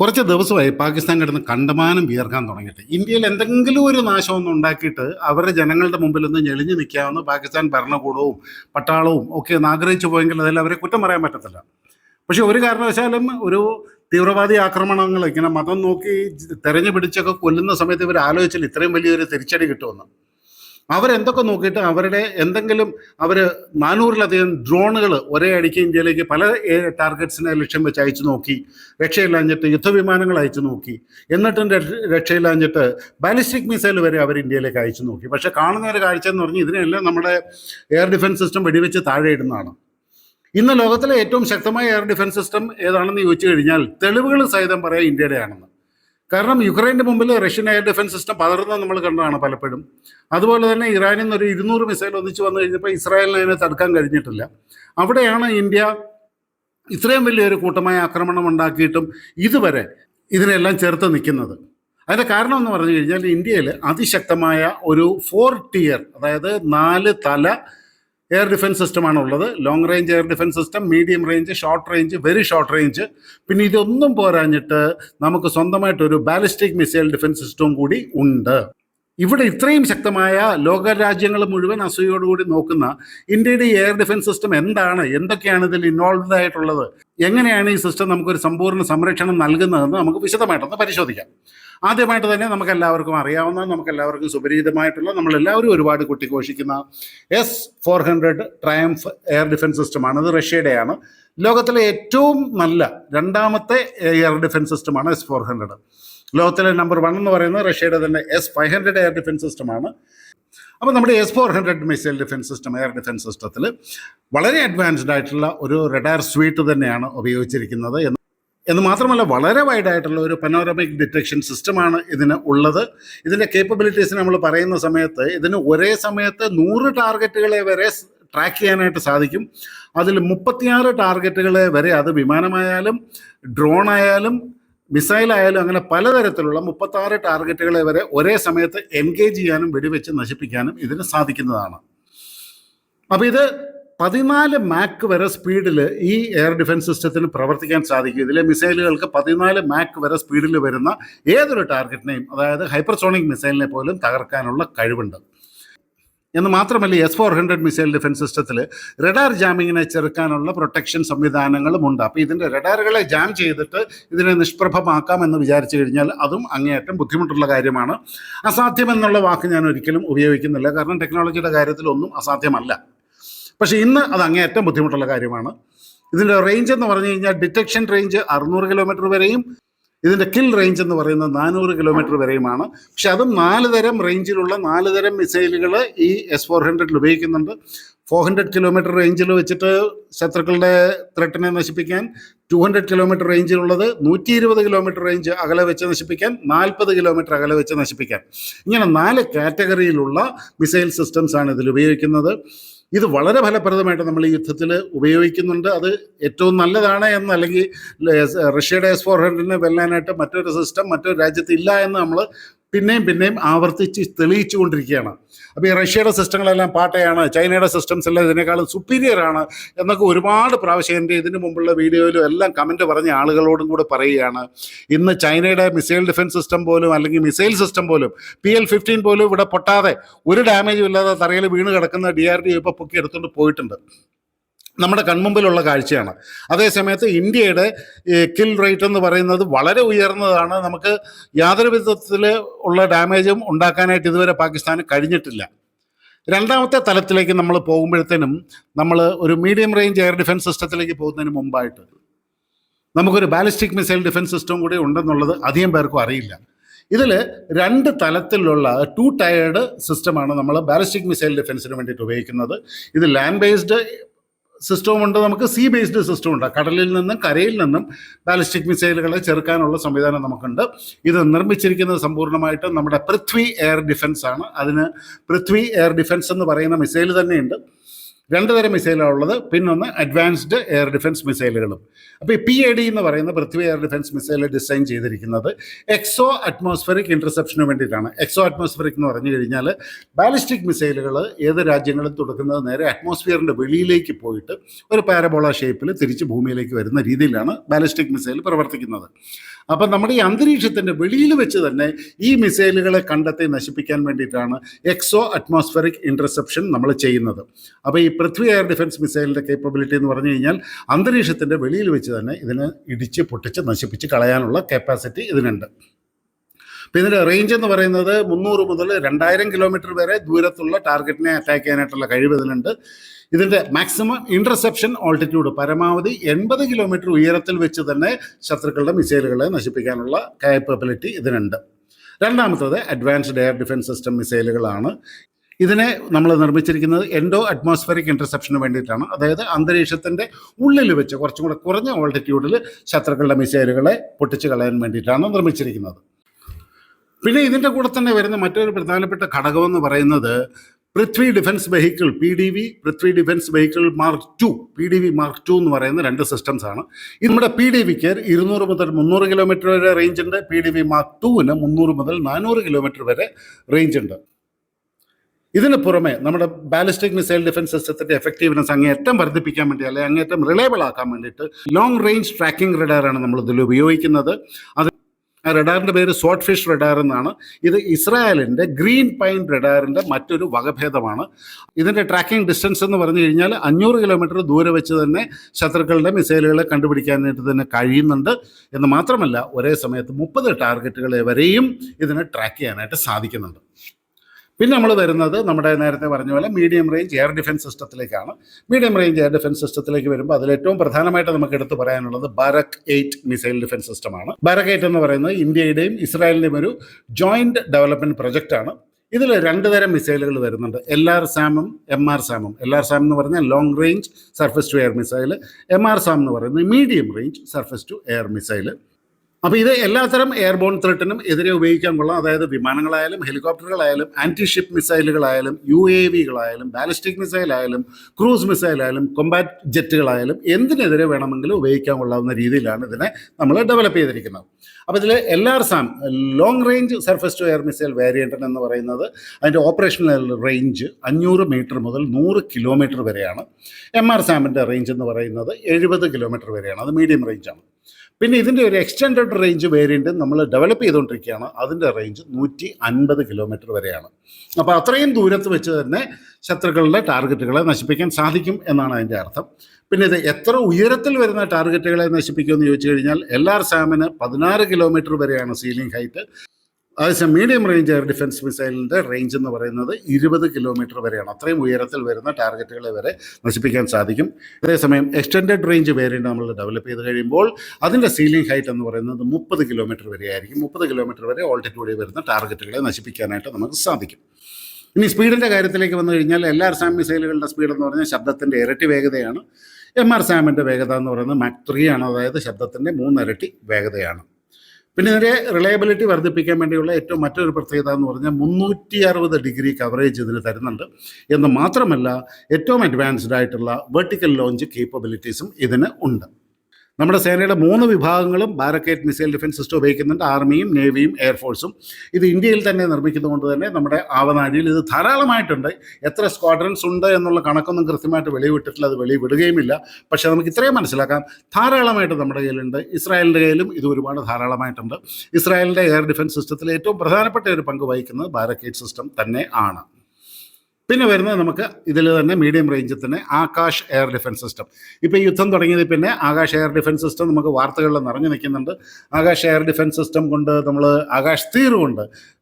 കുറച്ച് ദിവസമായി പാകിസ്ഥാൻ കിടന്ന് കണ്ടമാനം വിയർക്കാൻ തുടങ്ങിയിട്ട്. ഇന്ത്യയിൽ എന്തെങ്കിലും ഒരു നാശമൊന്നും ഉണ്ടാക്കിയിട്ട് അവരുടെ ജനങ്ങളുടെ മുമ്പിൽ ഒന്ന് ഞെളിഞ്ഞു നിൽക്കാമെന്ന് പാകിസ്ഥാൻ ഭരണകൂടവും പട്ടാളവും ഒക്കെ ഒന്ന് ആഗ്രഹിച്ചു പോയെങ്കിൽ അതിൽ അവരെ കുറ്റം പറയാൻ പറ്റത്തില്ല. പക്ഷെ ഒരു കാരണവശാലും ഒരു തീവ്രവാദി ആക്രമണങ്ങൾ ഇങ്ങനെ മതം നോക്കി തെരഞ്ഞു പിടിച്ചൊക്കെ കൊല്ലുന്ന സമയത്ത് ഇവർ ആലോചിച്ചില്ല ഇത്രയും വലിയൊരു തിരിച്ചടി കിട്ടുമെന്ന്. അവരെന്തൊക്കെ നോക്കിയിട്ട് അവരുടെ എന്തെങ്കിലും അവർ നാനൂറിലധികം ഡ്രോണുകൾ ഒരേ അടിക്ക് ഇന്ത്യയിലേക്ക് പല ടാർഗറ്റ്സിനെ ലക്ഷ്യം വെച്ച് അയച്ചു നോക്കി രക്ഷയില്ലാഞ്ഞിട്ട് യുദ്ധവിമാനങ്ങൾ അയച്ചു നോക്കി എന്നിട്ടും രക്ഷ- രക്ഷയില്ലാഞ്ഞിട്ട് ബാലിസ്റ്റിക് മിസൈൽ വരെ അവർ ഇന്ത്യയിലേക്ക് അയച്ചു നോക്കി. പക്ഷേ കാണുന്ന ഒരു കാഴ്ച എന്ന് പറഞ്ഞാൽ ഇതിനെല്ലാം നമ്മുടെ എയർ ഡിഫൻസ് സിസ്റ്റം വെടിവെച്ച് താഴെ ഇടുന്നതാണ്. ഇന്ന് ലോകത്തിലെ ഏറ്റവും ശക്തമായ എയർ ഡിഫൻസ് സിസ്റ്റം ഏതാണെന്ന് ചോദിച്ചു കഴിഞ്ഞാൽ തെളിവുകൾ സഹിതം പറയാം ഇന്ത്യയുടെയാണെന്ന്. കാരണം യുക്രൈന്റെ മുമ്പിൽ റഷ്യൻ എയർ ഡിഫൻസ് സിസ്റ്റം പതർന്നത് നമ്മൾ കണ്ടതാണ് പലപ്പോഴും. അതുപോലെ തന്നെ ഇറാനിൽ നിന്ന് ഒരു ഇരുന്നൂറ് മിസൈൽ ഒന്നിച്ച് വന്നു കഴിഞ്ഞപ്പോൾ ഇസ്രായേലിന് അതിനെ തടുക്കാൻ കഴിഞ്ഞിട്ടില്ല. അവിടെയാണ് ഇന്ത്യ ഇത്രയും വലിയൊരു കൂട്ടമായ ആക്രമണം ഉണ്ടാക്കിയിട്ടും ഇതുവരെ ഇതിനെല്ലാം ചേർത്ത് നിൽക്കുന്നത്. അതിന്റെ കാരണം എന്ന് പറഞ്ഞു കഴിഞ്ഞാൽ ഇന്ത്യയിൽ അതിശക്തമായ ഒരു ഫോർ ടിയർ അതായത് നാല് തല എയർ ഡിഫൻസ് സിസ്റ്റമാണ് ഉള്ളത്. Long range air defence system medium range short range very short range. പിന്നെ ഇതൊന്നും പോരാഞ്ഞിട്ട് നമുക്ക് സ്വന്തമായിട്ട് ഒരു ബാലിസ്റ്റിക് മിസൈൽ ഡിഫൻസ് സിസ്റ്റവും കൂടി ഉണ്ട്. ഇവിടെ ഇത്രയും ശക്തമായ ലോക രാജ്യങ്ങൾ മുഴുവൻ അസൂയോടുകൂടി നോക്കുന്ന ഇന്ത്യയുടെ എയർ ഡിഫൻസ് സിസ്റ്റം എന്താണ്? എന്തൊക്കെയാണ് ഇതിൽ ഇൻവോൾവ്ഡ് ആയിട്ടുള്ളത്? എങ്ങനെയാണ് ഈ സിസ്റ്റം നമുക്കൊരു സമ്പൂർണ സംരക്ഷണം നൽകുന്നതെന്ന് നമുക്ക് വിശദമായിട്ടൊന്ന് പരിശോധിക്കാം. ആദ്യമായിട്ട് തന്നെ നമുക്ക് എല്ലാവർക്കും അറിയാവുന്ന നമുക്ക് എല്ലാവർക്കും സുപരിചിതമായിട്ടുള്ള നമ്മളെല്ലാവരും ഒരുപാട് കുട്ടിഘോഷിക്കുന്ന S four hundred triumph air defence സിസ്റ്റമാണ് അത് റഷ്യയുടെയാണ്. ലോകത്തിലെ ഏറ്റവും നല്ല രണ്ടാമത്തെ എയർ ഡിഫൻസ് സിസ്റ്റമാണ് എസ് ഫോർ ഹൺഡ്രഡ് ലോകത്തിലെ നമ്പർ വൺ എന്ന് പറയുന്നത് റഷ്യയുടെ തന്നെ S five hundred air defence സിസ്റ്റമാണ് അപ്പോൾ നമ്മുടെ S four hundred missile defence system air defence സിസ്റ്റത്തിൽ വളരെ അഡ്വാൻസ്ഡ് ആയിട്ടുള്ള ഒരു റഡാർ സ്വീറ്റ് തന്നെയാണ് ഉപയോഗിച്ചിരിക്കുന്നത് എന്ന് എന്ന് മാത്രമല്ല വളരെ വൈഡ് ആയിട്ടുള്ള ഒരു പനോറമിക് ഡിറ്റക്ഷൻ സിസ്റ്റമാണ് ഇതിന് ഉള്ളത്. ഇതിന്റെ കേപ്പബിലിറ്റീസ് നമ്മൾ പറയുന്ന സമയത്ത് ഇതിന് ഒരേ സമയത്ത് നൂറ് ടാർഗറ്റുകളെ വരെ ട്രാക്ക് ചെയ്യാനായിട്ട് സാധിക്കും. അതിൽ മുപ്പത്തിയാറ് ടാർഗറ്റുകളെ വരെ അത് വിമാനമായാലും ഡ്രോൺ ആയാലും മിസൈൽ ആയാലും അങ്ങനെ പലതരത്തിലുള്ള മുപ്പത്താറ് ടാർഗറ്റുകളെ വരെ ഒരേ സമയത്ത് എൻഗേജ് ചെയ്യാനും വെടിവെച്ച് നശിപ്പിക്കാനും ഇതിന് സാധിക്കുന്നതാണ്. അപ്പോൾ ഇത് പതിനാല് മാക്ക് വരെ സ്പീഡിൽ ഈ എയർ ഡിഫൻസ് സിസ്റ്റത്തിന് പ്രവർത്തിക്കാൻ സാധിക്കും. ഇതിലെ മിസൈലുകൾക്ക് പതിനാല് മാക്ക് വരെ സ്പീഡിൽ വരുന്ന ഏതൊരു ടാർഗറ്റിനെയും അതായത് ഹൈപ്പർസോണിക് മിസൈലിനെ പോലും തകർക്കാനുള്ള കഴിവുണ്ട്. എന്ന് മാത്രമല്ല S four hundred missile defence സിസ്റ്റത്തിൽ റഡാർ ജാമിങ്ങിനെ ചെറുക്കാനുള്ള പ്രൊട്ടക്ഷൻ സംവിധാനങ്ങളും ഉണ്ട്. അപ്പോൾ ഇതിന്റെ റഡാറുകളെ ജാം ചെയ്തിട്ട് ഇതിനെ നിഷ്പ്രഭമാക്കാം എന്ന് വിചാരിച്ചു കഴിഞ്ഞാൽ അതും അങ്ങേയറ്റം ബുദ്ധിമുട്ടുള്ള കാര്യമാണ്. അസാധ്യമെന്നുള്ള വാക്ക് ഞാൻ ഒരിക്കലും ഉപയോഗിക്കുന്നില്ല. കാരണം ടെക്നോളജിയുടെ കാര്യത്തിൽ ഒന്നും അസാധ്യമല്ല. പക്ഷേ ഇന്ന് അത് അങ്ങേയറ്റം ബുദ്ധിമുട്ടുള്ള കാര്യമാണ്. ഇതിന്റെ റേഞ്ച് എന്ന് പറഞ്ഞു കഴിഞ്ഞാൽ ഡിറ്റക്ഷൻ റേഞ്ച് അറുന്നൂറ് കിലോമീറ്റർ വരെയും ഇതിന്റെ കിൽ റേഞ്ച് എന്ന് പറയുന്നത് നാനൂറ് കിലോമീറ്റർ വരെയുമാണ്. പക്ഷെ അതും നാല് തരം റേഞ്ചിലുള്ള നാല് തരം മിസൈലുകൾ ഈ എസ് ഫോർ ഹൺഡ്രഡിൽ ഉപയോഗിക്കുന്നുണ്ട്. ഫോർ ഹൺഡ്രഡ് കിലോമീറ്റർ റേഞ്ചിൽ വെച്ചിട്ട് ശത്രുക്കളുടെ ത്രെട്ടിനെ നശിപ്പിക്കാൻ ടു ഹൺഡ്രഡ് കിലോമീറ്റർ റേഞ്ചിലുള്ളത് നൂറ്റി ഇരുപത് കിലോമീറ്റർ റേഞ്ച് അകലെ വെച്ച് നശിപ്പിക്കാൻ നാൽപ്പത് കിലോമീറ്റർ അകലെ വെച്ച് നശിപ്പിക്കാൻ. ഇങ്ങനെ നാല് കാറ്റഗറിയിലുള്ള മിസൈൽ സിസ്റ്റംസ് ആണ് ഇതിൽ ഉപയോഗിക്കുന്നത്. ഇത് വളരെ ഫലപ്രദമായിട്ട് നമ്മൾ ഈ യുദ്ധത്തിൽ ഉപയോഗിക്കുന്നുണ്ട്. അത് ഏറ്റവും നല്ലതാണ് എന്ന് അല്ലെങ്കിൽ റഷ്യയുടെ എസ് ഫോർ ഹൺഡ്രഡിനെ വെല്ലാനായിട്ട് മറ്റൊരു സിസ്റ്റം മറ്റൊരു രാജ്യത്ത് ഇല്ല എന്ന് നമ്മൾ പിന്നെയും പിന്നെയും ആവർത്തിച്ച് തെളിയിച്ചു കൊണ്ടിരിക്കുകയാണ് അപ്പോൾ ഈ റഷ്യയുടെ സിസ്റ്റങ്ങളെല്ലാം പാട്ടയാണ് ചൈനയുടെ സിസ്റ്റംസ് എല്ലാം ഇതിനേക്കാളും സുപ്പീരിയർ ആണ് എന്നൊക്കെ ഒരുപാട് പ്രാവശ്യം എന്റെ ഇതിന് മുമ്പുള്ള വീഡിയോയിലും എല്ലാം കമന്റ് പറഞ്ഞ ആളുകളോടും കൂടെ പറയുകയാണ്. ഇന്ന് ചൈനയുടെ മിസൈൽ ഡിഫൻസ് സിസ്റ്റം പോലും അല്ലെങ്കിൽ മിസൈൽ സിസ്റ്റം പോലും പി എൽ ഫിഫ്റ്റീൻ പോലും ഇവിടെ പൊട്ടാതെ ഒരു ഡാമേജും ഇല്ലാതെ തറയിൽ വീണ് കിടക്കുന്ന ഡി ആർ ഡി ഇപ്പോൾ പൊക്കി എടുത്തുകൊണ്ട് പോയിട്ടുണ്ട്. നമ്മുടെ കൺമുമ്പിലുള്ള കാഴ്ചയാണ്. അതേസമയത്ത് ഇന്ത്യയുടെ കിൽ റേറ്റ് എന്ന് പറയുന്നത് വളരെ ഉയർന്നതാണ്. നമുക്ക് യാതൊരു വിധത്തിൽ ഉള്ള ഡാമേജും ഉണ്ടാക്കാനായിട്ട് ഇതുവരെ പാകിസ്ഥാന് കഴിഞ്ഞിട്ടില്ല. രണ്ടാമത്തെ തലത്തിലേക്ക് നമ്മൾ പോകുമ്പോഴത്തേനും നമ്മൾ ഒരു മീഡിയം റേഞ്ച് എയർ ഡിഫൻസ് സിസ്റ്റത്തിലേക്ക് പോകുന്നതിന് മുമ്പായിട്ട് നമുക്കൊരു ബാലിസ്റ്റിക് മിസൈൽ ഡിഫൻസ് സിസ്റ്റം കൂടി ഉണ്ടെന്നുള്ളത് അധികം പേർക്കും അറിയില്ല. ഇതിൽ രണ്ട് തലത്തിലുള്ള ടു ടയേർഡ് സിസ്റ്റമാണ് നമ്മൾ ബാലിസ്റ്റിക് മിസൈൽ ഡിഫൻസിന് വേണ്ടിയിട്ട് ഉപയോഗിക്കുന്നത്. ഇത് ലാൻഡ് ബേസ്ഡ് സിസ്റ്റവും ഉണ്ട് നമുക്ക് സീ ബേസ്ഡ് സിസ്റ്റം ഉണ്ട് കടലിൽ നിന്നും കരയിൽ നിന്നും ബാലിസ്റ്റിക് മിസൈലുകളെ ചെറുക്കാനുള്ള സംവിധാനം നമുക്കുണ്ട്. ഇത് നിർമ്മിച്ചിരിക്കുന്നത് സമ്പൂർണമായിട്ടും നമ്മുടെ പൃഥ്വി എയർ ഡിഫൻസ് ആണ് അതിന് പൃഥ്വി എയർ ഡിഫൻസ് എന്ന് പറയുന്ന മിസൈൽ തന്നെയുണ്ട്. രണ്ട് തരം മിസൈലാണ് ഉള്ളത് പിന്നൊന്ന് അഡ്വാൻസ്ഡ് എയർ ഡിഫൻസ് മിസൈലുകളും അപ്പോൾ ഈ പി എ ഡി എന്ന് പറയുന്ന Prithvi air defence missile design ചെയ്തിരിക്കുന്നത് എക്സോ അറ്റ്മോസ്ഫറിക് ഇന്റർസെപ്ഷന് വേണ്ടിയിട്ടാണ്. എക്സോ അറ്റ്മോസ്ഫറിക് എന്ന് പറഞ്ഞു കഴിഞ്ഞാൽ ബാലിസ്റ്റിക് മിസൈലുകൾ ഏത് രാജ്യങ്ങളും തുടക്കുന്നത് നേരെ അറ്റ്മോസ്ഫിയറിന്റെ വെളിയിലേക്ക് പോയിട്ട് ഒരു പാരബോള ഷേപ്പിൽ തിരിച്ച് ഭൂമിയിലേക്ക് വരുന്ന രീതിയിലാണ് ബാലിസ്റ്റിക് മിസൈൽ പ്രവർത്തിക്കുന്നത്. അപ്പം നമ്മുടെ ഈ അന്തരീക്ഷത്തിന്റെ വെളിയിൽ വെച്ച് തന്നെ ഈ മിസൈലുകളെ കണ്ടെത്തി നശിപ്പിക്കാൻ വേണ്ടിയിട്ടാണ് എക്സോ അറ്റ്മോസ്ഫറിക് ഇന്റർസെപ്ഷൻ നമ്മൾ ചെയ്യുന്നത്. അപ്പോൾ ഈ പൃഥ്വി എയർ ഡിഫൻസ് മിസൈലിന്റെ കേപ്പബിലിറ്റി എന്ന് പറഞ്ഞു കഴിഞ്ഞാൽ അന്തരീക്ഷത്തിന്റെ വെളിയിൽ വെച്ച് തന്നെ ഇതിനെ ഇടിച്ച് പൊട്ടിച്ച് നശിപ്പിച്ച് കളയാനുള്ള കപ്പാസിറ്റി ഇതിനുണ്ട്. അപ്പോൾ റേഞ്ച് എന്ന് പറയുന്നത് മുന്നൂറ് മുതൽ രണ്ടായിരം കിലോമീറ്റർ വരെ ദൂരത്തുള്ള ടാർഗറ്റിനെ അറ്റാക്ക് ചെയ്യാനായിട്ടുള്ള കഴിവ് ഇതിനുണ്ട് ഇതിന്റെ മാക്സിമം ഇന്റർസെപ്ഷൻ ഓൾട്ടിറ്റ്യൂഡ് പരമാവധി എൺപത് കിലോമീറ്റർ ഉയരത്തിൽ വെച്ച് തന്നെ ശത്രുക്കളുടെ മിസൈലുകളെ നശിപ്പിക്കാനുള്ള കാപ്പബിലിറ്റി ഇതിനുണ്ട്. രണ്ടാമത്തത് അഡ്വാൻസ്ഡ് എയർ ഡിഫൻസ് സിസ്റ്റം മിസൈലുകളാണ് ഇതിനെ നമ്മൾ നിർമ്മിച്ചിരിക്കുന്നത് എൻഡോ അറ്റ്മോസ്ഫിയറിക് ഇന്റർസെപ്ഷന് വേണ്ടിയിട്ടാണ്. അതായത് അന്തരീക്ഷത്തിന്റെ ഉള്ളിൽ വെച്ച് കുറച്ചും കൂടെ കുറഞ്ഞ ഓൾട്ടിറ്റ്യൂഡിൽ ശത്രുക്കളുടെ മിസൈലുകളെ പൊട്ടിച്ചു കളയാൻ വേണ്ടിയിട്ടാണ് നിർമ്മിച്ചിരിക്കുന്നത്. പിന്നെ ഇതിന്റെ കൂടെ തന്നെ വരുന്ന മറ്റൊരു പ്രധാനപ്പെട്ട എന്ന് പറയുന്നത് Prithvi defence vehicle P D V Prithvi defence vehicle mark two P D V mark two എന്ന് പറയുന്ന രണ്ട് സിസ്റ്റംസ് ആണ്. ഇത് നമ്മുടെ പി ഡി വിക്ക് ഇരുന്നൂറ് മുതൽ മുന്നൂറ് കിലോമീറ്റർ വരെ റേഞ്ച് ഉണ്ട്. പി ഡി വി മാർക്ക് ടുവിന് മുന്നൂറ് മുതൽ നാനൂറ് കിലോമീറ്റർ വരെ റേഞ്ച് ഉണ്ട്. ഇതിന് പുറമെ നമ്മുടെ ബാലിസ്റ്റിക് മിസൈൽ ഡിഫൻസ് സിസ്റ്റത്തിന്റെ എഫക്റ്റീവ്നെസ് അങ്ങേയറ്റം വർദ്ധിപ്പിക്കാൻ വേണ്ടി അല്ലെങ്കിൽ അങ്ങേയറ്റം റിലയബിൾ ആക്കാൻ വേണ്ടിയിട്ട് ലോങ് റേഞ്ച് ട്രാക്കിംഗ് റഡാറാണ് നമ്മൾ ഇതിൽ ഉപയോഗിക്കുന്നത്. അത് ആ റഡാറിന്റെ പേര് സോട്ട് ഫിഷ് റഡാർ എന്നാണ്. ഇത് ഇസ്രായേലിന്റെ ഗ്രീൻ പൈൻ റഡാറിന്റെ മറ്റൊരു വകഭേദമാണ്. ഇതിന്റെ ട്രാക്കിംഗ് ഡിസ്റ്റൻസ് എന്ന് പറഞ്ഞു കഴിഞ്ഞാൽ അഞ്ഞൂറ് കിലോമീറ്റർ ദൂരെ വെച്ച് തന്നെ ശത്രുക്കളുടെ മിസൈലുകളെ കണ്ടുപിടിക്കാനായിട്ട് തന്നെ കഴിയുന്നുണ്ട്. എന്ന് മാത്രമല്ല ഒരേ സമയത്ത് മുപ്പത് ടാർഗറ്റുകളെ വരെയും ഇതിനെ ട്രാക്ക് ചെയ്യാനായിട്ട് സാധിക്കുന്നുണ്ട്. പിന്നെ നമ്മൾ വരുന്നത് നമ്മുടെ നേരത്തെ പറഞ്ഞ പോലെ മീഡിയം റേഞ്ച് എയർ ഡിഫൻസ് സിസ്റ്റത്തിലേക്കാണ് മീഡിയം റേഞ്ച് എയർ ഡിഫൻസ് സിസ്റ്റത്തിലേക്ക് വരുമ്പോൾ അതിൽ ഏറ്റവും പ്രധാനമായിട്ട് നമുക്ക് എടുത്തു പറയാനുള്ളത് ബാരക് എയ്റ്റ് മിസൈൽ ഡിഫൻസ് സിസ്റ്റമാണ് ബാരക് എയ്റ്റ് എന്ന് പറയുന്നത് ഇന്ത്യയുടെയും ഇസ്രായേലിന്റെയും ഒരു ജോയിന്റ് ഡെവലപ്മെന്റ് പ്രൊജക്റ്റാണ് ഇതിൽ രണ്ട് തരം മിസൈലുകൾ വരുന്നുണ്ട്. എൽ ആർ സാമും എം ആർ സാമും എൽ ആർ സാം എന്ന് പറഞ്ഞാൽ long range surface to air missile M R SAM എന്ന് പറയുന്നത് medium range surface to air missile അപ്പോൾ ഇത് എല്ലാത്തരം എയർബോൺ ത്രെട്ടിനും എതിരെ ഉപയോഗിക്കാൻ കൊള്ളാം. അതായത് വിമാനങ്ങളായാലും ഹെലികോപ്റ്ററുകളായാലും ആന്റി ഷിപ്പ് മിസൈലുകളായാലും യു എ വികളായാലും ബാലിസ്റ്റിക് മിസൈലായാലും ക്രൂസ് മിസൈലായാലും കൊമ്പാറ്റ് ജെറ്റുകളായാലും എന്തിനെതിരെ വേണമെങ്കിലും ഉപയോഗിക്കാൻ കൊള്ളാവുന്ന രീതിയിലാണ് ഇതിനെ നമ്മൾ ഡെവലപ്പ് ചെയ്തിരിക്കുന്നത്. അപ്പോൾ ഇതിൽ L R SAM long range surface to air missile variant എന്ന് പറയുന്നത് അതിന്റെ ഓപ്പറേഷണൽ റേഞ്ച് അഞ്ഞൂറ് മീറ്റർ മുതൽ നൂറ് കിലോമീറ്റർ വരെയാണ്. എം ആർ സാമിന്റെ റേഞ്ച് എന്ന് പറയുന്നത് എഴുപത് കിലോമീറ്റർ വരെയാണ്. അത് മീഡിയം റേഞ്ചാണ് പിന്നെ ഇതിന്റെ ഒരു എക്സ്റ്റെൻഡഡ് റേഞ്ച് വേരിയന്റ് നമ്മൾ ഡെവലപ്പ് ചെയ്തുകൊണ്ടിരിക്കുകയാണ്. അതിന്റെ റേഞ്ച് നൂറ്റി അൻപത് കിലോമീറ്റർ വരെയാണ്. അപ്പോൾ അത്രയും ദൂരത്ത് വെച്ച് തന്നെ ശത്രുക്കളുടെ ടാർഗറ്റുകളെ നശിപ്പിക്കാൻ സാധിക്കും എന്നാണ് അതിന്റെ അർത്ഥം. പിന്നെ ഇത് എത്ര ഉയരത്തിൽ വരുന്ന ടാർഗറ്റുകളെ നശിപ്പിക്കുമെന്ന് ചോദിച്ചു കഴിഞ്ഞാൽ ആർ സാമിന് പതിനാറ് കിലോമീറ്റർ വരെയാണ് സീലിംഗ് ഹൈറ്റ് അതേസമയം മീഡിയം റേഞ്ച് എയർ ഡിഫൻസ് മിസൈലിന്റെ റേഞ്ച് എന്ന് പറയുന്നത് ഇരുപത് കിലോമീറ്റർ വരെയാണ്. അത്രയും ഉയരത്തിൽ വരുന്ന ടാർഗറ്റുകളെ വരെ നശിപ്പിക്കാൻ സാധിക്കും. അതേസമയം എക്സ്റ്റൻഡഡ് റേഞ്ച് വേരിയന്റ് നമ്മൾ ഡെവലപ്പ് ചെയ്ത് കഴിയുമ്പോൾ അതിന്റെ സീലിംഗ് ഹൈറ്റ് എന്ന് പറയുന്നത് മുപ്പത് കിലോമീറ്റർ വരെ ആയിരിക്കും മുപ്പത് കിലോമീറ്റർ വരെ ഓൾട്ടിറ്റ്യൂഡിൽ വരുന്ന ടാർഗറ്റുകളെ നശിപ്പിക്കാനായിട്ട് നമുക്ക് സാധിക്കും. ഇനി സ്പീഡിന്റെ കാര്യത്തിലേക്ക് വന്നു കഴിഞ്ഞാൽ എല്ലാ സാം മിസൈലുകളുടെ സ്പീഡ് എന്ന് പറഞ്ഞാൽ ശബ്ദത്തിന്റെ ഇരട്ടി വേഗതയാണ്. എം ആർ സാമിന്റെ വേഗത എന്ന് പറയുന്നത് മാക് ത്രീ ആണ്. അതായത് ശബ്ദത്തിന്റെ മൂന്നിരട്ടി വേഗതയാണ്. പിന്നെ ഇതിന്റെ റിലയബിലിറ്റി വർദ്ധിപ്പിക്കാൻ വേണ്ടിയുള്ള ഏറ്റവും മറ്റൊരു പ്രത്യേകത എന്ന് പറഞ്ഞാൽ മുന്നൂറ്റി അറുപത് ഡിഗ്രി കവറേജ് ഇതിന് തരുന്നുണ്ട്. എന്ന് മാത്രമല്ല ഏറ്റവും അഡ്വാൻസ്ഡ് ആയിട്ടുള്ള വെർട്ടിക്കൽ ലോഞ്ച് കേപ്പബിലിറ്റീസും ഇതിന് ഉണ്ട്. നമ്മുടെ സേനയുടെ മൂന്ന് വിഭാഗങ്ങളും ബാരക്കേറ്റ് മിസൈൽ ഡിഫൻസ് സിസ്റ്റം ഉപയോഗിക്കുന്നുണ്ട്. ആർമിയും നേവിയും എയർഫോഴ്സും ഇത് ഇന്ത്യയിൽ തന്നെ നിർമ്മിക്കുന്നതുകൊണ്ട് തന്നെ നമ്മുടെ ആവനാഴിയിൽ ഇത് ധാരാളമായിട്ടുണ്ട്. എത്ര സ്ക്വാഡ്രൻസ് ഉണ്ട് എന്നുള്ള കണക്കൊന്നും കൃത്യമായിട്ട് വെളിവിട്ടിട്ടില്ല. അത് വെളിവിടുകയുമില്ല. പക്ഷേ നമുക്ക് ഇത്രയും മനസ്സിലാക്കാം. ധാരാളമായിട്ട് നമ്മുടെ കയ്യിലുണ്ട്. ഇസ്രായേലിന്റെ കയ്യിലും ഇത് ഒരുപാട് ധാരാളമായിട്ടുണ്ട്. ഇസ്രായേലിന്റെ എയർ ഡിഫൻസ് സിസ്റ്റത്തിൽ ഏറ്റവും പ്രധാനപ്പെട്ട ഒരു പങ്ക് വഹിക്കുന്നത് ബാരക്കേറ്റ് സിസ്റ്റം തന്നെ ആണ്. പിന്നെ വരുന്നത് നമുക്ക് ഇതിൽ തന്നെ മീഡിയം റേഞ്ചിൽ തന്നെ ആകാശ് എയർ ഡിഫൻസ് സിസ്റ്റം ഇപ്പോൾ യുദ്ധം തുടങ്ങിയത് പിന്നെ ആകാശ് എയർ ഡിഫൻസ് സിസ്റ്റം നമുക്ക് വാർത്തകളിൽ നിറഞ്ഞു നിൽക്കുന്നുണ്ട്. ആകാശ് എയർ ഡിഫൻസ് സിസ്റ്റം കൊണ്ട് നമ്മൾ ആകാശ് തീർ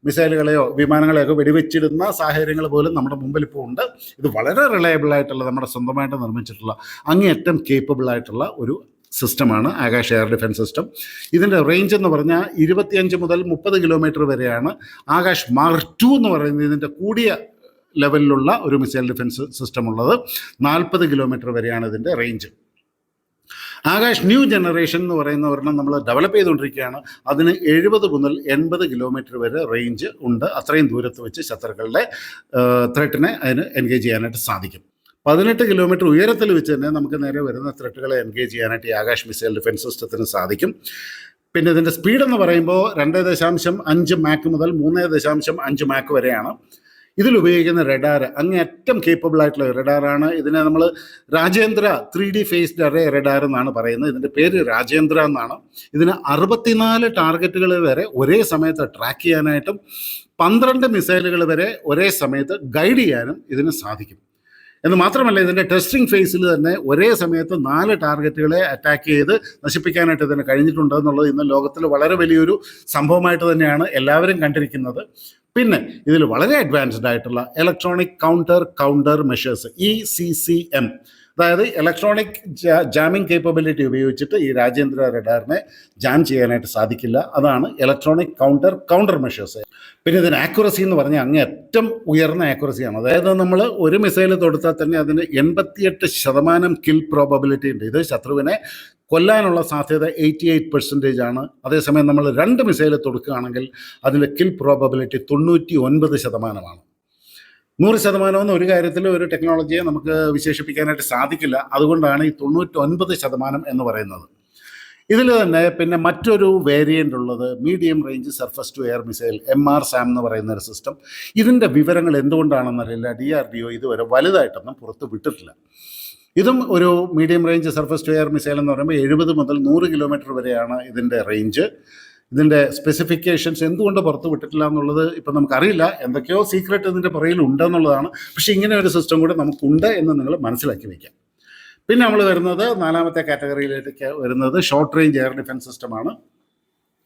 മിസൈലുകളെയോ വിമാനങ്ങളെയോ വെടിവെച്ചിടുന്ന സാഹചര്യങ്ങൾ പോലും നമ്മുടെ മുമ്പിൽ ഇപ്പോൾ ഉണ്ട്. ഇത് വളരെ റിലയബിൾ ആയിട്ടുള്ള നമ്മുടെ സ്വന്തമായിട്ട് നിർമ്മിച്ചിട്ടുള്ള അങ്ങേയറ്റം കേപ്പബിൾ ആയിട്ടുള്ള ഒരു സിസ്റ്റമാണ് ആകാശ് എയർ ഡിഫൻസ് സിസ്റ്റം ഇതിന്റെ റേഞ്ച് എന്ന് പറഞ്ഞാൽ ഇരുപത്തിയഞ്ച് മുതൽ മുപ്പത് കിലോമീറ്റർ വരെയാണ് ആകാശ് മാർ ടു എന്ന് പറയുന്നത്. ഇതിന്റെ കൂടിയ ലെവലിലുള്ള ഒരു മിസൈൽ ഡിഫൻസ് സിസ്റ്റം ഉള്ളത്. നാൽപ്പത് കിലോമീറ്റർ വരെയാണ് ഇതിന്റെ റേഞ്ച് ആകാശ് ന്യൂ ജനറേഷൻ എന്ന് പറയുന്ന ഒരെണ്ണം നമ്മൾ ഡെവലപ്പ് ചെയ്തുകൊണ്ടിരിക്കുകയാണ്. അതിന് എഴുപത് മുതൽ എൺപത് കിലോമീറ്റർ വരെ റേഞ്ച് ഉണ്ട്. അത്രയും ദൂരത്ത് വെച്ച് ശത്രുക്കളുടെ ത്രെട്ടിനെ അതിന് എൻഗേജ് ചെയ്യാനായിട്ട് സാധിക്കും. പതിനെട്ട് കിലോമീറ്റർ ഉയരത്തിൽ വെച്ച് തന്നെ നമുക്ക് നേരെ വരുന്ന ത്രെട്ടുകളെ എൻഗേജ് ചെയ്യാനായിട്ട് ഈ ആകാശ് മിസൈൽ ഡിഫൻസ് സിസ്റ്റത്തിന് സാധിക്കും. പിന്നെ ഇതിന്റെ സ്പീഡ് എന്ന് പറയുമ്പോൾ രണ്ട് ദശാംശം അഞ്ച് മാക്ക് മുതൽ മൂന്ന് ദശാംശം അഞ്ച് മാക്ക് വരെയാണ്. ഇതിൽ ഉപയോഗിക്കുന്ന റെഡാർ അങ്ങേയറ്റം കേപ്പബിൾ ആയിട്ടുള്ള റെഡാറാണ് ഇതിനെ നമ്മൾ Rajendra three D phased array radar എന്നാണ് പറയുന്നത്. ഇതിന്റെ പേര് രാജേന്ദ്ര എന്നാണ്. ഇതിന് അറുപത്തിനാല് ടാർഗറ്റുകൾ വരെ ഒരേ സമയത്ത് ട്രാക്ക് ചെയ്യാനായിട്ടും പന്ത്രണ്ട് മിസൈലുകൾ വരെ ഒരേ സമയത്ത് ഗൈഡ് ചെയ്യാനും ഇതിന് സാധിക്കും. എന്ന് മാത്രമല്ല ഇതിന്റെ ടെസ്റ്റിംഗ് ഫേസിൽ തന്നെ ഒരേ സമയത്ത് നാല് ടാർഗറ്റുകളെ അറ്റാക്ക് ചെയ്ത് നശിപ്പിക്കാനായിട്ട് ഇതിന് കഴിഞ്ഞിട്ടുണ്ട് എന്നുള്ളത് ഇന്ന് ലോകത്തിൽ വളരെ വലിയൊരു സംഭവമായിട്ട് തന്നെയാണ് എല്ലാവരും കണ്ടിരിക്കുന്നത്. പിന്നെ ഇതിൽ വളരെ അഡ്വാൻസ്ഡ് ആയിട്ടുള്ള electronic counter counter measures E C C M അതായത് ഇലക്ട്രോണിക് ജാമിംഗ് കേപ്പബിലിറ്റി ഉപയോഗിച്ചിട്ട് ഈ രാജേന്ദ്ര റഡാറിനെ ജാം ചെയ്യാനായിട്ട് സാധിക്കില്ല. അതാണ് ഇലക്ട്രോണിക് കൗണ്ടർ കൗണ്ടർ മെഷേഴ്സ് പിന്നെ ഇതിന് ആക്യുറസി എന്ന് പറഞ്ഞാൽ അങ്ങേ ഏറ്റവും ഉയർന്ന ആക്യുറസിയാണ് അതായത് നമ്മൾ ഒരു മിസൈൽ തൊടുത്താൽ തന്നെ അതിന് എൺപത്തിയെട്ട് ശതമാനം കിൽ പ്രോബബിലിറ്റി ഉണ്ട്. ഇത് ശത്രുവിനെ കൊല്ലാനുള്ള സാധ്യത എയ്റ്റി എയ്റ്റ് പെർസെന്റേജ് ആണ്. അതേസമയം നമ്മൾ രണ്ട് മിസൈൽ തൊടുക്കുകയാണെങ്കിൽ അതിന്റെ കിൽ പ്രോബബിലിറ്റി തൊണ്ണൂറ്റി ഒൻപത് ശതമാനമാണ്. നൂറ് ശതമാനമെന്ന് ഒരു കാര്യത്തിൽ ഒരു ടെക്നോളജിയെ നമുക്ക് വിശേഷിപ്പിക്കാനായിട്ട് സാധിക്കില്ല. അതുകൊണ്ടാണ് ഈ തൊണ്ണൂറ്റി ഒൻപത് ശതമാനം എന്ന് പറയുന്നത്. ഇതിൽ തന്നെ പിന്നെ മറ്റൊരു വേരിയന്റ് ഉള്ളത് medium range surface to air missile M R SAM എന്ന് പറയുന്ന ഒരു സിസ്റ്റം ഇതിന്റെ വിവരങ്ങൾ എന്തുകൊണ്ടാണെന്നറിയില്ല ഡി ആർ ഡി ഒ ഇതുവരെ വലുതായിട്ടൊന്നും പുറത്ത് വിട്ടിട്ടില്ല. ഇതും ഒരു medium range surface to air missile എന്ന് പറയുമ്പോൾ എഴുപത് മുതൽ നൂറ് കിലോമീറ്റർ വരെയാണ് ഇതിന്റെ റേഞ്ച് ഇതിന്റെ സ്പെസിഫിക്കേഷൻസ് എന്തുകൊണ്ട് പുറത്ത് വിട്ടിട്ടില്ല എന്നുള്ളത് ഇപ്പം നമുക്കറിയില്ല. എന്തൊക്കെയോ സീക്രട്ട് ഇതിന്റെ പുറയിൽ ഉണ്ടെന്നുള്ളതാണ് പക്ഷേ ഇങ്ങനെ ഒരു സിസ്റ്റം കൂടെ നമുക്കുണ്ട് എന്ന് നിങ്ങൾ മനസ്സിലാക്കി വയ്ക്കാം പിന്നെ നമ്മൾ വരുന്നത് നാലാമത്തെ കാറ്റഗറിയിലേക്ക് വരുന്നത് ഷോർട്ട് റേഞ്ച് എയർ ഡിഫൻസ് സിസ്റ്റമാണ്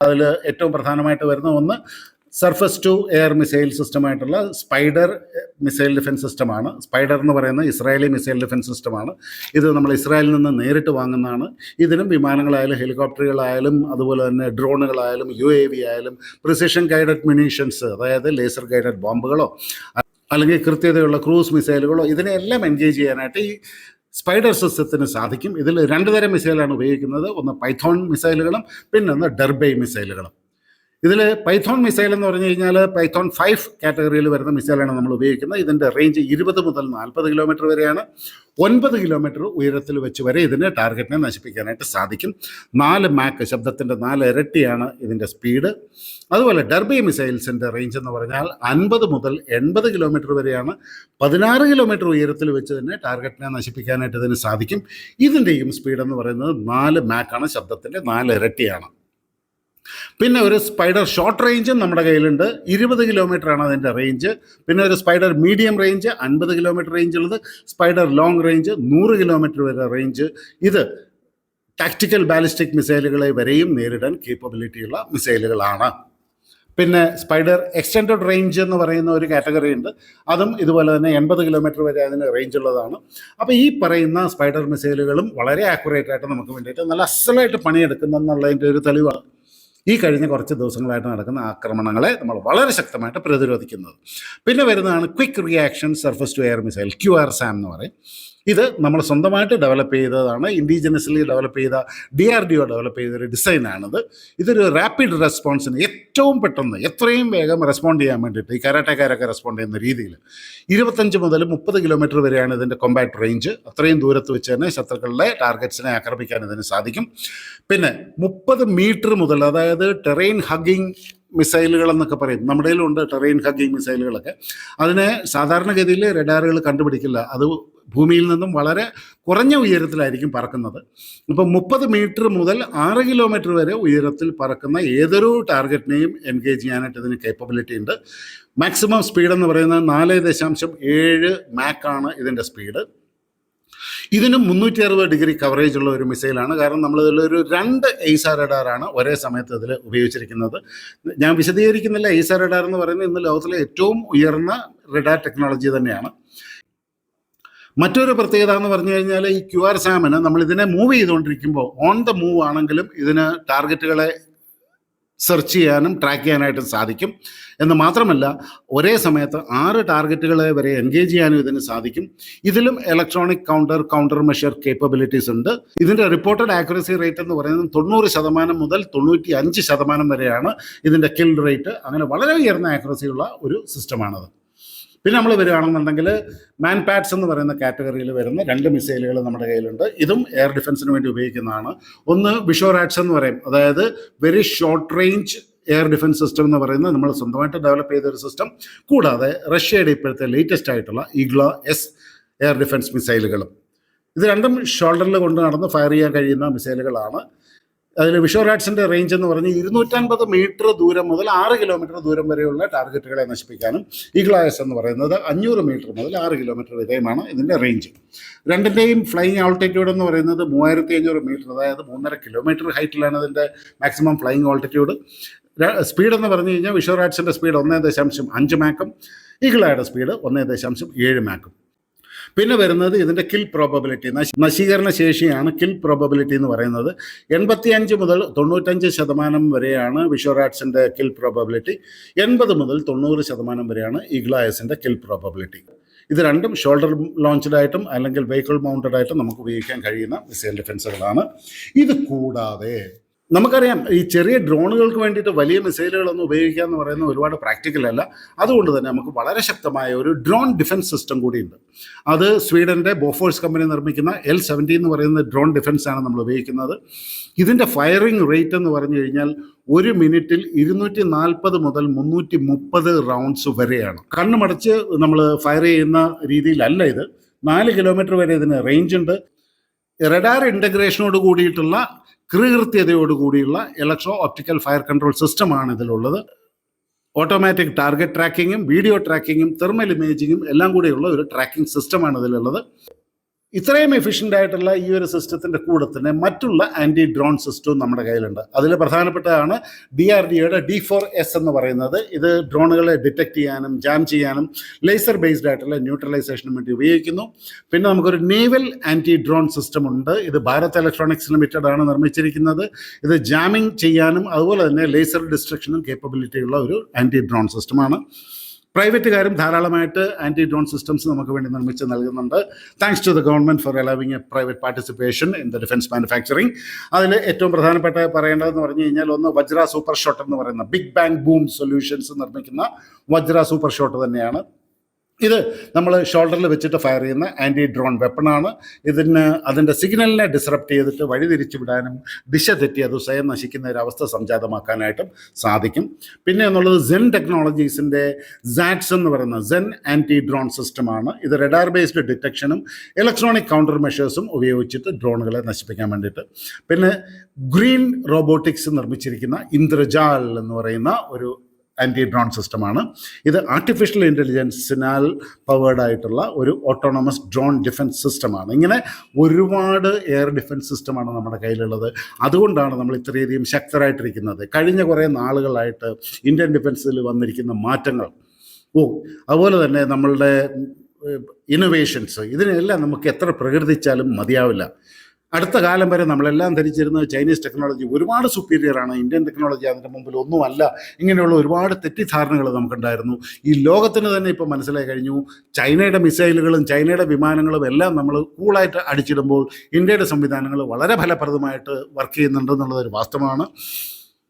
അതിൽ ഏറ്റവും പ്രധാനമായിട്ട് വരുന്ന ഒന്ന് സർഫസ് ടു എയർ മിസൈൽ സിസ്റ്റമായിട്ടുള്ള സ്പൈഡർ മിസൈൽ ഡിഫൻസ് സിസ്റ്റമാണ്. സ്പൈഡർ എന്ന് പറയുന്ന ഇസ്രായേലി മിസൈൽ ഡിഫൻസ് സിസ്റ്റമാണ്. ഇത് നമ്മൾ ഇസ്രായേലിൽ നിന്ന് നേരിട്ട് വാങ്ങുന്നതാണ്. ഇതിനും വിമാനങ്ങളായാലും ഹെലികോപ്റ്ററുകളായാലും അതുപോലെ തന്നെ ഡ്രോണുകളായാലും യു എ വി ആയാലും പ്രിസിഷൻ ഗൈഡഡ് മ്യൂണീഷ്യൻസ് അതായത് ലേസർ ഗൈഡഡ് ബോംബുകളോ അല്ലെങ്കിൽ കൃത്യതയുള്ള ക്രൂസ് മിസൈലുകളോ ഇതിനെല്ലാം എൻഗേജ് ചെയ്യാനായിട്ട് ഈ സ്പൈഡർ സിസ്റ്റത്തിന് സാധിക്കും. ഇതിൽ രണ്ട് തരം മിസൈലാണ് ഉപയോഗിക്കുന്നത്. ഒന്ന് പൈഥോൺ മിസൈലുകളും പിന്നെ ഒന്ന് ഡെർബൈ മിസൈലുകളും. ഇതിൽ പൈത്തോൺ മിസൈൽ എന്ന് പറഞ്ഞു കഴിഞ്ഞാൽ പൈത്തോൺ ഫൈവ് കാറ്റഗറിയിൽ വരുന്ന മിസൈലാണ് നമ്മൾ ഉപയോഗിക്കുന്നത്. ഇതിന്റെ റേഞ്ച് ഇരുപത് മുതൽ നാൽപ്പത് കിലോമീറ്റർ വരെയാണ്. ഒൻപത് കിലോമീറ്റർ ഉയരത്തിൽ വെച്ച് വരെ ഇതിന് ടാർഗറ്റിനെ നശിപ്പിക്കാനായിട്ട് സാധിക്കും. നാല് മാക്ക് ശബ്ദത്തിന്റെ നാല് ഇരട്ടിയാണ് ഇതിന്റെ സ്പീഡ് അതുപോലെ ഡർബി മിസൈൽസിന്റെ റേഞ്ച് എന്ന് പറഞ്ഞാൽ അൻപത് മുതൽ എൺപത് കിലോമീറ്റർ വരെയാണ്. പതിനാറ് കിലോമീറ്റർ ഉയരത്തിൽ വെച്ച് തന്നെ ടാർഗറ്റിനെ നശിപ്പിക്കാനായിട്ട് ഇതിന് സാധിക്കും. ഇതിന്റെയും സ്പീഡ് എന്ന് പറയുന്നത് നാല് മാക്കാണ് ശബ്ദത്തിന്റെ നാല് ഇരട്ടിയാണ്. പിന്നെ ഒരു സ്പൈഡർ ഷോർട്ട് റേഞ്ചും നമ്മുടെ കയ്യിലുണ്ട്. ഇരുപത് കിലോമീറ്റർ ആണ് അതിന്റെ റേഞ്ച് പിന്നെ ഒരു സ്പൈഡർ മീഡിയം റേഞ്ച് അൻപത് കിലോമീറ്റർ റേഞ്ച് ഉള്ളത്. സ്പൈഡർ ലോങ് റേഞ്ച് നൂറ് കിലോമീറ്റർ വരെ റേഞ്ച് ഇത് ടാക്ടിക്കൽ ബാലിസ്റ്റിക് മിസൈലുകളെ വരെയും നേരിടാൻ കേപ്പബിലിറ്റിയുള്ള മിസൈലുകളാണ് പിന്നെ സ്പൈഡർ എക്സ്റ്റൻഡഡ് റേഞ്ച് എന്ന് പറയുന്ന ഒരു കാറ്റഗറി ഉണ്ട്. അതും ഇതുപോലെ തന്നെ എൺപത് കിലോമീറ്റർ വരെ അതിന് റേഞ്ച് ഉള്ളതാണ്. അപ്പോൾ ഈ പറയുന്ന സ്പൈഡർ മിസൈലുകളും വളരെ ആക്യുറേറ്റ് ആയിട്ട് നമുക്ക് വേണ്ടിയിട്ട് നല്ല അസലായിട്ട് പണിയെടുക്കുന്നെന്നുള്ളതിന്റെ ഒരു തെളിവാണ്. ഈ കഴിഞ്ഞ കുറച്ച് ദിവസങ്ങളായിട്ട് നടക്കുന്ന ആക്രമണങ്ങളെ നമ്മൾ വളരെ ശക്തമായിട്ട് പ്രതിരോധിക്കുന്നത്. പിന്നെ വരുന്നതാണ് quick reaction surface to air missile Q R SAM എന്ന് പറയും. ഇത് നമ്മൾ സ്വന്തമായിട്ട് ഡെവലപ്പ് ചെയ്തതാണ് ഇൻഡിജിനസ്ലി ഡെവലപ്പ് ചെയ്ത D R D O develop ചെയ്ത ഒരു ഡിസൈനാണിത് ഇതൊരു റാപ്പിഡ് റെസ്പോൺസിന് ഏറ്റവും പെട്ടെന്ന് എത്രയും വേഗം റെസ്പോണ്ട് ചെയ്യാൻ വേണ്ടിയിട്ട് ഈ കരാട്ടക്കാരൊക്കെ റെസ്പോണ്ട് ചെയ്യുന്ന രീതിയിൽ ഇരുപത്തഞ്ച് മുതൽ മുപ്പത് കിലോമീറ്റർ വരെയാണ് ഇതിന്റെ കൊമ്പാക്ട് റേഞ്ച് അത്രയും ദൂരത്ത് വെച്ച് തന്നെ ശത്രുക്കളുടെ ടാർഗറ്റ്സിനെ ആക്രമിക്കാൻ ഇതിന് സാധിക്കും. പിന്നെ മുപ്പത് മീറ്റർ മുതൽ അതായത് ടെറൈൻ ഹഗ്ഗിങ് മിസൈലുകൾ എന്നൊക്കെ പറയും. നമ്മുടെ ഉണ്ട് ടെറൈൻ ഹഗ്ഗിങ് മിസൈലുകളൊക്കെ അതിനെ സാധാരണഗതിയിൽ റഡാറുകൾ കണ്ടുപിടിക്കില്ല. അത് ഭൂമിയിൽ നിന്നും വളരെ കുറഞ്ഞ ഉയരത്തിലായിരിക്കും പറക്കുന്നത്. ഇപ്പം മുപ്പത് മീറ്റർ മുതൽ ആറ് കിലോമീറ്റർ വരെ ഉയരത്തിൽ പറക്കുന്ന ഏതൊരു ടാർഗറ്റിനെയും എൻഗേജ് ചെയ്യാനായിട്ട് ഇതിന് കേപ്പബിലിറ്റി ഉണ്ട്. മാക്സിമം സ്പീഡ് എന്ന് പറയുന്നത് നാല് ദശാംശം ഏഴ് മാക്കാണ് ഇതിന്റെ സ്പീഡ് ഇതിന് മുന്നൂറ്റി അറുപത് ഡിഗ്രി കവറേജ് ഉള്ള ഒരു മിസൈലാണ് കാരണം നമ്മൾ ഇതിലൊരു രണ്ട് എയ്സാർ റഡാറാണ് ഒരേ സമയത്ത് ഇതിൽ ഉപയോഗിച്ചിരിക്കുന്നത്. ഞാൻ വിശദീകരിക്കുന്നില്ല. എയ്സാർ റഡാർ എന്ന് പറയുന്നത് ഇന്ന് ലോകത്തിലെ ഏറ്റവും ഉയർന്ന റഡാർ ടെക്നോളജി തന്നെയാണ്. മറ്റൊരു പ്രത്യേകത എന്ന് പറഞ്ഞു കഴിഞ്ഞാൽ ഈ ക്യു ആർ സാമിന് നമ്മൾ ഇതിനെ മൂവ് ചെയ്തുകൊണ്ടിരിക്കുമ്പോൾ ഓൺ ദ മൂവ് ആണെങ്കിലും ഇതിന് ടാർഗറ്റുകളെ സെർച്ച് ചെയ്യാനും ട്രാക്ക് ചെയ്യാനായിട്ട് സാധിക്കും. എന്ന് മാത്രമല്ല ഒരേ സമയത്ത് ആറ് ടാർഗറ്റുകളെ വരെ എൻഗേജ് ചെയ്യാനും ഇതിന് സാധിക്കും. ഇതിലും electronic counter counter measure capabilities ഉണ്ട്. ഇതിന്റെ റിപ്പോർട്ടഡ് ആക്യുറസി റേറ്റ് എന്ന് പറയുന്നത് തൊണ്ണൂറ് ശതമാനം മുതൽ തൊണ്ണൂറ്റി അഞ്ച് ശതമാനം വരെയാണ് ഇതിന്റെ കിൽ റേറ്റ് അങ്ങനെ വളരെ ഉയർന്ന ആക്യുറസിയുള്ള ഒരു സിസ്റ്റമാണത് പിന്നെ നമ്മൾ വരികയാണെന്നുണ്ടെങ്കിൽ മാൻ പാറ്റ്സ് എന്ന് പറയുന്ന കാറ്റഗറിയിൽ വരുന്ന രണ്ട് മിസൈലുകൾ നമ്മുടെ കയ്യിലുണ്ട്. ഇതും എയർ ഡിഫൻസിന് വേണ്ടി ഉപയോഗിക്കുന്നതാണ്. ഒന്ന് വിഷോറാറ്റ്സ് എന്ന് പറയും. അതായത് very short range air defence system എന്ന് പറയുന്നത് നമ്മൾ സ്വന്തമായിട്ട് ഡെവലപ്പ് ചെയ്ത ഒരു സിസ്റ്റം കൂടാതെ റഷ്യയുടെ ഇപ്പോഴത്തെ ലേറ്റസ്റ്റ് ആയിട്ടുള്ള ഇഗ്ല എസ് എയർ ഡിഫൻസ് മിസൈലുകളും ഇത് രണ്ടും ഷോൾഡറിൽ കൊണ്ട് നടന്ന് ഫയർ ചെയ്യാൻ കഴിയുന്ന മിസൈലുകളാണ് അതിൽ വിഷോറാറ്റ്സിന്റെ റേഞ്ച് എന്ന് പറഞ്ഞ് ഇരുന്നൂറ്റൻപത് മീറ്റർ ദൂരം മുതൽ ആറ് കിലോമീറ്റർ ദൂരം വരെയുള്ള ടാർഗറ്റുകളെ നശിപ്പിക്കാനും ഈഗ്ലായസ് എന്ന് പറയുന്നത് അഞ്ഞൂറ് മീറ്റർ മുതൽ ആറ് കിലോമീറ്റർ വരെയുമാണ് ഇതിന്റെ റേഞ്ച് രണ്ടിന്റെയും ഫ്ലൈയിങ് ആൾട്ടിറ്റ്യൂഡ് എന്ന് പറയുന്നത് മൂവായിരത്തി അഞ്ഞൂറ് മീറ്റർ അതായത് മൂന്നര കിലോമീറ്റർ ഹൈറ്റിലാണ് ഇതിന്റെ മാക്സിമം ഫ്ലൈയിങ് ആൾട്ടിറ്റ്യൂഡ് സ്പീഡ് എന്ന് പറഞ്ഞു കഴിഞ്ഞാൽ വിഷോറാറ്റ്സിന്റെ സ്പീഡ് ഒന്നേ ദശാംശം അഞ്ച് മാക്കും ഈഗിളയുടെ സ്പീഡ് ഒന്നേ ദശാംശം ഏഴ് മാക്കും പിന്നെ വരുന്നത് ഇതിന്റെ കിൽ പ്രോബബിലിറ്റി നശീകരണ ശേഷിയാണ് കിൽ പ്രോബബിലിറ്റി എന്ന് പറയുന്നത്. എൺപത്തിയഞ്ച് മുതൽ തൊണ്ണൂറ്റഞ്ച് ശതമാനം വരെയാണ് വിഷോറാറ്റ്സിന്റെ കിൽ പ്രോബബിലിറ്റി എൺപത് മുതൽ തൊണ്ണൂറ് ശതമാനം വരെയാണ് ഇഗ്ലായസിന്റെ കിൽ പ്രോബബിലിറ്റി ഇത് രണ്ടും ഷോൾഡർ ലോഞ്ച്ഡ് ആയിട്ടും അല്ലെങ്കിൽ വെഹിക്കിൾ മൗണ്ടഡ് ആയിട്ടും നമുക്ക് ഉപയോഗിക്കാൻ കഴിയുന്ന മിസൈൽ ഡിഫൻസുകളാണ് ഇത് കൂടാതെ നമുക്കറിയാം ഈ ചെറിയ ഡ്രോണുകൾക്ക് വേണ്ടിയിട്ട് വലിയ മിസൈലുകളൊന്നും ഉപയോഗിക്കുക എന്ന് പറയുന്നത് ഒരുപാട് പ്രാക്ടിക്കൽ അല്ല. അതുകൊണ്ട് തന്നെ നമുക്ക് വളരെ ശക്തമായ ഒരു ഡ്രോൺ ഡിഫൻസ് സിസ്റ്റം കൂടിയുണ്ട്. അത് സ്വീഡന്റെ ബോഫോഴ്സ് കമ്പനി നിർമ്മിക്കുന്ന എൽ സെവന്റി എന്ന് പറയുന്ന ഡ്രോൺ ഡിഫൻസ് ആണ് നമ്മൾ ഉപയോഗിക്കുന്നത്. ഇതിന്റെ ഫയറിംഗ് റേറ്റ് എന്ന് പറഞ്ഞു കഴിഞ്ഞാൽ ഒരു മിനിറ്റിൽ ഇരുന്നൂറ്റി നാൽപ്പത് മുതൽ മുന്നൂറ്റി മുപ്പത് റൗണ്ട്സ് വരെയാണ്. കണ്ണുമടച്ച് നമ്മൾ ഫയർ ചെയ്യുന്ന രീതിയിലല്ല ഇത്. നാല് കിലോമീറ്റർ വരെ ഇതിന് റേഞ്ച് ഉണ്ട്. റഡാർ ഇന്റഗ്രേഷനോട് കൂടിയിട്ടുള്ള കൃകൃത്യതയോട് കൂടിയുള്ള ഇലക്ട്രോ ഓപ്റ്റിക്കൽ ഫയർ കൺട്രോൾ സിസ്റ്റമാണ് ഇതിലുള്ളത്. ഓട്ടോമാറ്റിക് ടാർഗറ്റ് ട്രാക്കിങ്ങും വീഡിയോ ട്രാക്കിങ്ങും തെർമൽ ഇമേജിങ്ങും എല്ലാം കൂടെയുള്ള ഒരു ട്രാക്കിംഗ് സിസ്റ്റമാണ് ഇതിലുള്ളത്. ഇത്രയും എഫിഷ്യന്റ് ആയിട്ടുള്ള ഈ ഒരു സിസ്റ്റത്തിന്റെ കൂടെ തന്നെ മറ്റുള്ള ആന്റി ഡ്രോൺ സിസ്റ്റവും നമ്മുടെ കയ്യിലുണ്ട്. അതിൽ പ്രധാനപ്പെട്ടതാണ് ഡി ആർ ഡി ഒയുടെ ഡി ഫോർ എസ് എന്ന് പറയുന്നത്. ഇത് ഡ്രോണുകളെ ഡിറ്റക്ട് ചെയ്യാനും ജാം ചെയ്യാനും ലേസർ ബേസ്ഡ് ആയിട്ടുള്ള ന്യൂട്രലൈസേഷനും വേണ്ടി ഉപയോഗിക്കുന്നു. പിന്നെ നമുക്കൊരു നേവൽ ആന്റി ഡ്രോൺ സിസ്റ്റം ഉണ്ട്. ഇത് ഭാരത് ഇലക്ട്രോണിക്സ് ലിമിറ്റഡ് ആണ് നിർമ്മിച്ചിരിക്കുന്നത്. ഇത് ജാമിംഗ് ചെയ്യാനും അതുപോലെ തന്നെ ലേസർ ഡിസ്ട്രക്ഷനും കേപ്പബിലിറ്റിയുള്ള ഒരു ആന്റി ഡ്രോൺ സിസ്റ്റമാണ് പ്രൈവറ്റുകാരും ധാരാളമായിട്ട് ആന്റി ഡ്രോൺ സിസ്റ്റംസ് നമുക്ക് വേണ്ടി നിർമ്മിച്ച് നൽകുന്നുണ്ട്. Thanks to the government for allowing a private participation in the defence manufacturing അതിൽ ഏറ്റവും പ്രധാനപ്പെട്ട പറയേണ്ടതെന്ന് പറഞ്ഞു കഴിഞ്ഞാൽ ഒന്ന് വജ്ര സൂപ്പർ ഷോട്ട് എന്ന് പറയുന്ന ബിഗ് ബാങ് ബൂം സൊല്യൂഷൻസ് നിർമ്മിക്കുന്ന വജ്ര സൂപ്പർ ഷോട്ട് തന്നെയാണ്. ഇത് നമ്മൾ ഷോൾഡറിൽ വെച്ചിട്ട് ഫയർ ചെയ്യുന്ന ആന്റി ഡ്രോൺ വെപ്പണാണ്. ഇതിന് അതിന്റെ സിഗ്നലിനെ ഡിസ്റപ്റ്റ് ചെയ്തിട്ട് വഴിതിരിച്ചു വിടാനും ദിശ തെറ്റി അത് സ്വയം നശിക്കുന്ന ഒരു അവസ്ഥ സംജാതമാക്കാനായിട്ടും സാധിക്കും. പിന്നെ എന്നുള്ളത് സെൻ ടെക്നോളജീസിന്റെ സാറ്റ്സ് എന്ന് പറയുന്ന സെൻ ആന്റി ഡ്രോൺ സിസ്റ്റമാണ് ഇത് റെഡാർ ബേസ്ഡ് ഡിറ്റക്ഷനും ഇലക്ട്രോണിക് കൗണ്ടർ മെഷേഴ്സും ഉപയോഗിച്ചിട്ട് ഡ്രോണുകളെ നശിപ്പിക്കാൻ വേണ്ടിയിട്ട്. പിന്നെ ഗ്രീൻ റോബോട്ടിക്സ് നിർമ്മിച്ചിരിക്കുന്ന ഇന്ദ്രജാൽ എന്ന് പറയുന്ന ഒരു ആന്റി ഡ്രോൺ സിസ്റ്റമാണ് ഇത് ആർട്ടിഫിഷ്യൽ ഇന്റലിജൻസിനാൽ പവേർഡ് ആയിട്ടുള്ള ഒരു ഓട്ടോണമസ് ഡ്രോൺ ഡിഫൻസ് സിസ്റ്റമാണ് ഇങ്ങനെ ഒരുപാട് എയർ ഡിഫൻസ് സിസ്റ്റമാണ് നമ്മുടെ കയ്യിലുള്ളത്. അതുകൊണ്ടാണ് നമ്മൾ ഇത്രയധികം ശക്തരായിട്ടിരിക്കുന്നത്. കഴിഞ്ഞ കുറേ നാളുകളായിട്ട് ഇന്ത്യൻ ഡിഫൻസിൽ വന്നിരിക്കുന്ന മാറ്റങ്ങൾ. ഓ അതുപോലെ തന്നെ നമ്മളുടെ ഇന്നൊവേഷൻസ് ഇതിനെല്ലാം നമുക്ക് എത്ര പ്രകീർത്തിച്ചാലും മതിയാവില്ല. അടുത്ത കാലം വരെ നമ്മളെല്ലാം ധരിച്ചിരുന്നത് ചൈനീസ് ടെക്നോളജി ഒരുപാട് സുപ്പീരിയർ ആണ്. ഇന്ത്യൻ ടെക്നോളജി അതിന്റെ മുമ്പിൽ ഒന്നുമല്ല. ഇങ്ങനെയുള്ള ഒരുപാട് തെറ്റിദ്ധാരണകൾ നമുക്കുണ്ടായിരുന്നു. ഈ ലോകത്തിന് തന്നെ ഇപ്പോൾ മനസ്സിലായി കഴിഞ്ഞു. ചൈനയുടെ മിസൈലുകളും ചൈനയുടെ വിമാനങ്ങളും എല്ലാം നമ്മൾ കൂളായിട്ട് അടിച്ചിടുമ്പോൾ ഇന്ത്യയുടെ സംവിധാനങ്ങൾ വളരെ ഫലപ്രദമായിട്ട് വർക്ക് ചെയ്യുന്നുണ്ടെന്നുള്ളതൊരു വാസ്തവമാണ്.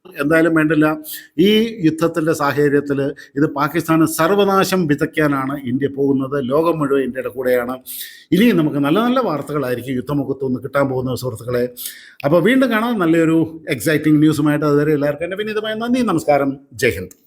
എന്തായാലും വേണ്ടില്ല. ഈ യുദ്ധത്തിന്റെ സാഹചര്യത്തിൽ ഇത് പാകിസ്ഥാന് സർവനാശം വിതയ്ക്കാനാണ് ഇന്ത്യ പോകുന്നത്. ലോകം മുഴുവൻ ഇന്ത്യയുടെ കൂടെയാണ്. ഇനിയും നമുക്ക് നല്ല നല്ല വാർത്തകളായിരിക്കും യുദ്ധമുഖത്തു നിന്ന് കിട്ടാൻ പോകുന്ന സുഹൃത്തുക്കളെ. അപ്പോൾ വീണ്ടും കാണാം. നല്ലൊരു എക്സൈറ്റിംഗ് ന്യൂസുമായിട്ട് അതുവരെ എല്ലാവർക്കും എന്റെ വിനീതമായ നന്ദി. നമസ്കാരം. ജയ് ഹിന്ദ്.